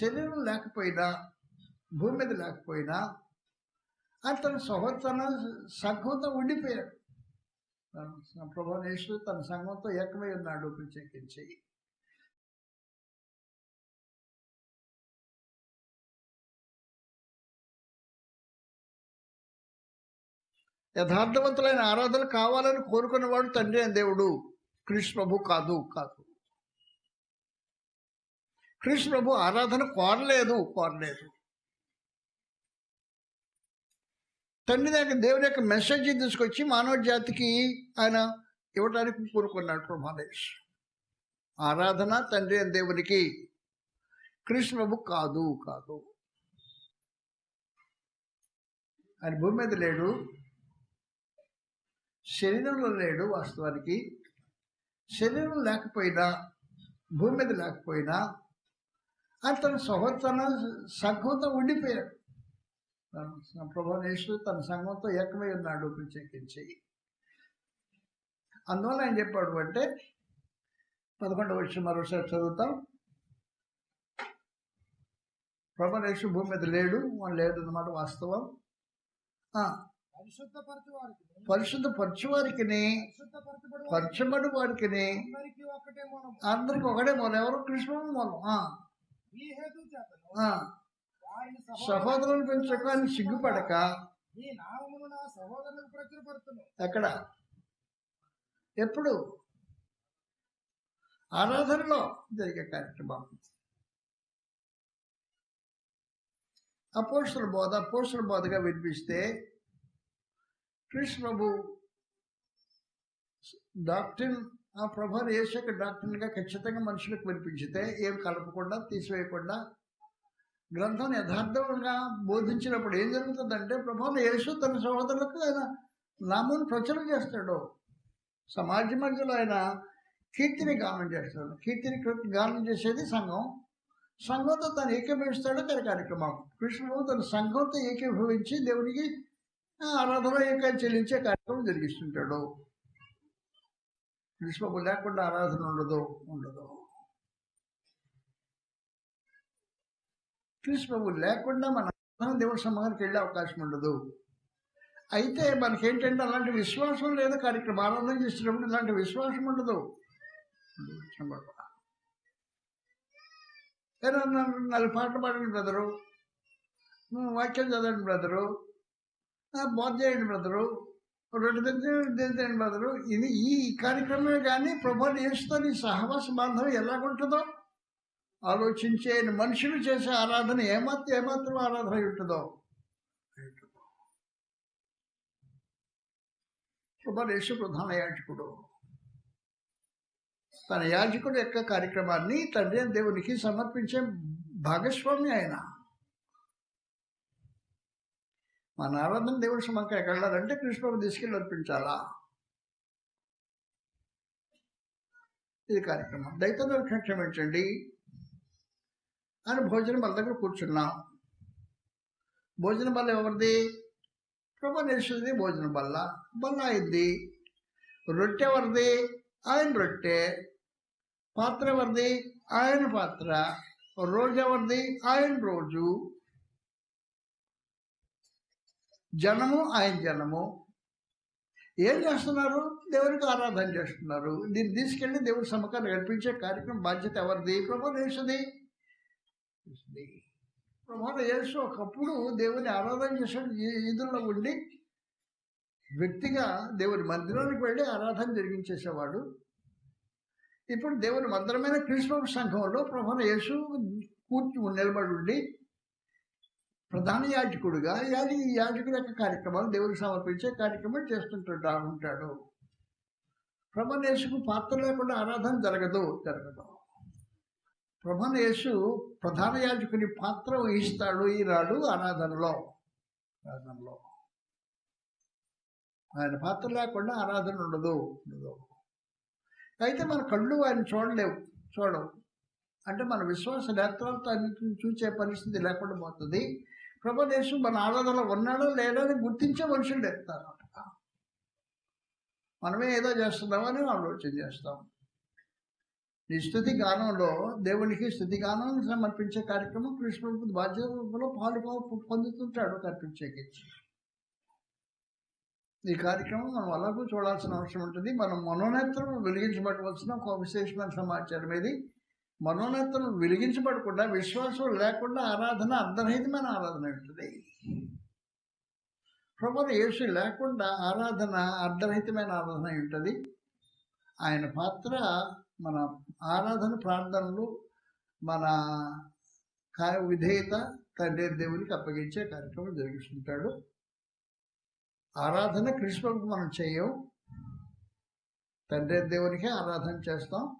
శరీరం లేకపోయినా భూమి మీద లేకపోయినా అతను తన సంఘంతో ఉండిపోయాడు. తన ప్రభు యేసు తన సంఘంతో ఏకమై ఉన్నాడు ప్రత్యేకించి. యథార్థవంతులైన ఆరాధన కావాలని కోరుకున్నవాడు తండ్రి అని దేవుడు. కృష్ణ ప్రభు కాదు కాదు. కృష్ణ ప్రభు ఆరాధన కోరలేదు కోరలేదు. తండ్రి దగ్గర దేవుని యొక్క మెసేజ్ తీసుకొచ్చి మానవ జాతికి ఆయన ఇవ్వడానికి కోరుకున్నాడు ప్రభాదేశ్ ఆరాధన తండ్రి అని దేవునికి కృష్ణ ప్రభు కాదు కాదు. ఆయన భూమి మీద లేడు. శరీరంలో లేడు వాస్తవానికి. శరీరం లేకపోయినా భూమి మీద లేకపోయినా ఆయన తన సహోదర సంఘంతో ఉండిపోయాడు. తన ప్రభు యేసు తన సంఘంతో ఏకమై ఉన్నాడు ప్రత్యేకించి. అందువల్ల ఆయన చెప్పాడు అంటే పదకొండవ వచ్చి మరోసారి చదువుతాం. ప్రభు యేసు భూమి మీద లేడు వాళ్ళు లేడు అన్నమాట వాస్తవం. ఆ, పరిశుద్ధపరచు వారికి పరచబడి వారికి అందరికి ఒకటే మూలం. ఎవరు? కృష్ణ మూలం. ఆ, ఈ హేతు చేతను ఆ. వారిని సహోదరులు పెంచక అని సిగ్గుపడక ఎక్కడ? ఎప్పుడు? ఆరాధనలో జరిగే కార్యక్రమం. అపోస్తుల బోధ అపోస్తుల బోధగా వినిపిస్తే కృష్ణ ప్రభు డాక్టరీన్ ఆ ప్రభావం యేసక డాక్టర్గా ఖచ్చితంగా మనుషులకు వినిపించితే ఏం కలపకుండా తీసివేయకుండా గ్రంథం యథార్థంగా బోధించినప్పుడు ఏం జరుగుతుందంటే ప్రభావం యేసు తన సహోదరులకు ఆయన నామం ప్రచురం చేస్తాడు. సమాజ మధ్యలో ఆయన కీర్తిని గానం చేస్తాడు. కీర్తిని గానం చేసేది సంఘం. సంఘంతో తను ఏకీభవిస్తాడు తన కార్యక్రమం. కృష్ణుడు తన సంఘంతో ఏకీభవించి దేవునికి ఆరాధన యొక్క చెల్లించే కార్యక్రమం జరిగిస్తుంటాడు. కృష్ణబాబు లేకుండా ఆరాధన ఉండదు ఉండదు. కృష్ణకు లేకుండా మన ఆరాధన దేవుడి వెళ్ళే అవకాశం ఉండదు. అయితే మనకేంటంటే అలాంటి విశ్వాసం లేదు కార్యక్రమం. ఆరాధన చేసినప్పుడు ఇలాంటి విశ్వాసం ఉండదు. ఏదో నాలుగు పాటలు పాడండి బ్రదరు. వాక్యం చదవండి బ్రదరు. బోధ చేయండి బ్రదరు. రెండు దించండి బదులు? ఇది ఈ కార్యక్రమమే కానీ ప్రభు యేసుతో ఈ సహవాస బాంధవం ఎలాగుంటుందో? ఆలోచించే మనుషులు చేసే ఆరాధన ఏమాత్రం ఏమాత్రం ఆరాధన ఉంటుందో? ప్రభు ప్రధాన యాజకుడు. తన యాజకుడు యొక్క కార్యక్రమాన్ని తండ్రి దేవునికి సమర్పించే భాగస్వామి ఆయన. మా నారదం దేవుడి సమంగా ఎక్కడ వెళ్ళాలంటే కృష్ణుడు తీసుకెళ్ళి అర్పించాలా? ఇది కార్యక్రమం. దయతో క్షమించండి అని భోజనం వాళ్ళ దగ్గర కూర్చున్నాం. భోజన బల్ల ఎవరిది? ప్రభు నిలిచింది భోజన బల్ల బల్ల అయింది రొట్టె ఎవరిది? ఆయన రొట్టె. పాత్ర ఎవరిది? ఆయన పాత్ర. రోజు ఎవరిది? ఆయన రోజు. జనము ఆయన జనము. ఏం చేస్తున్నారు? దేవునికి ఆరాధన చేస్తున్నారు. దీన్ని తీసుకెళ్ళి దేవుడి సమకాన్ని నడిపించే కార్యక్రమం బాధ్యత ఎవరిది? ప్రభు యేసుది. యేసుది. యేసు ఒకప్పుడు దేవుని ఆరాధన చేసాడు ఈదుల్లో ఉండి వ్యక్తిగా దేవుని మందిరానికి వెళ్ళి ఆరాధన జరిగించేసేవాడు. ఇప్పుడు దేవుని మందిరమైన క్రీస్తు సంఘంలో ప్రభు యేసు కూర్చు నిలబడి ఉండి ప్రధాన యాజకుడుగా యాది యాజకుడు యొక్క కార్యక్రమాలు దేవుడికి సమర్పించే కార్యక్రమం చేస్తుంటాడు ఉంటాడు. ప్రభనేసుకు పాత్ర లేకుండా ఆరాధన జరగదు జరగదు. ప్రభనేసు ప్రధాన యాజకుని పాత్ర వహిస్తాడు ఈనాడు ఆరాధనలో. ఆరాధనలో. ఆయన పాత్ర లేకుండా ఆరాధన ఉండదు ఉండదు. అయితే మన కళ్ళు ఆయన చూడలేవు చూడవు. అంటే మన విశ్వాస నేత్రాలతో అన్నింటిని చూసే పరిస్థితి లేకుండా పోతుంది. ప్రభదేశం మన ఆరాధనలో ఉన్నాడో లేడో అని గుర్తించే మనుషులు ఎత్తారు మనమే ఏదో చేస్తున్నామని ఆలోచన చేస్తాం. ఈ స్థుతి గానంలో దేవునికి స్థుతి గానం సమర్పించే కార్యక్రమం కృష్ణ బాధ్యతలో పాలు పా- పొందుతుంటాడు కనిపించేకి ఈ కార్యక్రమం మనం అలాగూ చూడాల్సిన అవసరం ఉంటుంది. మనం మనోనేత్రం వెలిగించబడవలసిన ఒక విశేషమైన సమాచారం ఇది. మనోనేత్రం వెలిగించబడకుండా విశ్వాసం లేకుండా ఆరాధన అర్ధరహితమైన ఆరాధన ఉంటుంది ప్రభు యేసు లేకుండా ఆరాధన అర్ధరహితమైన ఆరాధన ఉంటుంది ఆయన పాత్ర మన ఆరాధన ప్రార్థనలు మన కార్య విధేయత తండ్రి దేవునికి అప్పగించే కార్యక్రమం జరిగిస్తుంటాడు. ఆరాధన కృష్ణకు మనం చేయం. తండ్రి దేవునికి ఆరాధన చేస్తాం.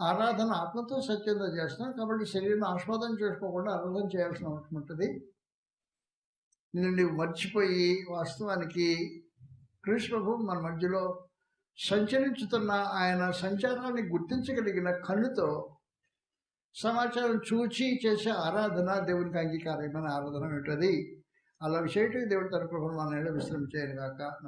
ఆరాధన ఆత్మతో సత్యంతో చేస్తాం కాబట్టి శరీరం ఆస్వాదం చేసుకోకుండా ఆరాధన చేయాల్సిన అవసరం ఉంటుంది. నిన్ను నీవు మర్చిపోయి వాస్తవానికి కృష్ణప్రభు మన మధ్యలో సంచరించుతున్న ఆయన సంచారాన్ని గుర్తించగలిగిన కన్నుతో సమాచారం చూచి చేసే ఆరాధన దేవునికి అంగీకారమైన ఆరాధన ఉంటుంది. అలా విషయటం దేవుడి తరపు మన విశ్రమించేయను కాక